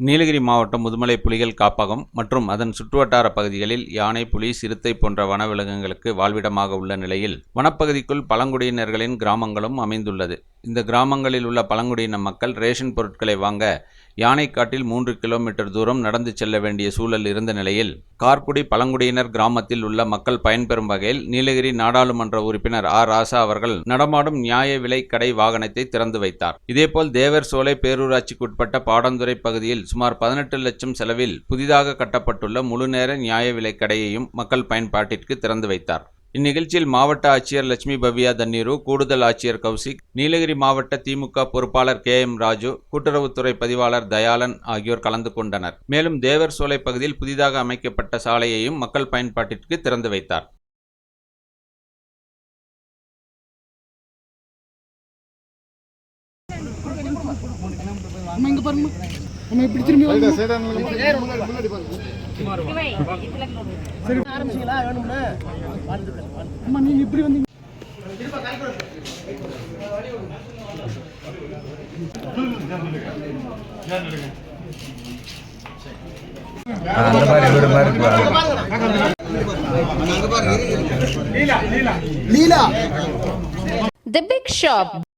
நீலகிரி மாவட்டம் முதுமலை புலிகள் காப்பகம் மற்றும் அதன் சுற்றுவட்டார பகுதிகளில் யானை புலி சிறுத்தை போன்ற வனவிலங்குகளுக்கு வாழ்விடமாக உள்ள நிலையில் வனப்பகுதிக்குள் பழங்குடியினர்களின் கிராமங்களும் அமைந்துள்ளது. இந்த கிராமங்களில் உள்ள பழங்குடியின மக்கள் ரேஷன் பொருட்களை வாங்க யானைக்காட்டில் மூன்று கிலோமீட்டர் தூரம் நடந்து செல்ல வேண்டிய சூழல் இருந்த நிலையில் கார்குடி பழங்குடியினர் கிராமத்தில் உள்ள மக்கள் பயன்பெறும் வகையில் நீலகிரி நாடாளுமன்ற உறுப்பினர் ஆர். ராசா அவர்கள் நடமாடும் நியாய விலை கடை வாகனத்தை திறந்து வைத்தார். இதேபோல் தேவர் சோலை பேரூராட்சிக்குட்பட்ட பாடந்துறை பகுதியில் சுமார் பதினெட்டு லட்சம் செலவில் புதிதாக கட்டப்பட்டுள்ள முழுநேர நியாய விலை கடையையும் மக்கள் பயன்பாட்டிற்கு திறந்து வைத்தார். இந்நிகழ்ச்சியில் மாவட்ட ஆட்சியர் லட்சுமி பவ்யா தண்ணீரு கூடுதல் ஆட்சியர் கௌசிக் நீலகிரி மாவட்ட திமுக பொறுப்பாளர் கே எம் ராஜு கூட்டுறவுத்துறை பதிவாளர் தயாளன் ஆகியோர் கலந்து கொண்டனர். மேலும் தேவர் சோலை பகுதியில் புதிதாக அமைக்கப்பட்ட சாலையையும் மக்கள் பயன்பாட்டிற்கு திறந்து வைத்தார். அம்மா இங்க பாருங்க அம்மா இப்படி திரும்பி வாங்க சரி ஆரம்பிச்சீங்களா வேணும்னா அம்மா நீங்க இப்படி வந்தீங்க அந்த மாதிரி வீடு மாதிரி இருக்கு The Big Shop,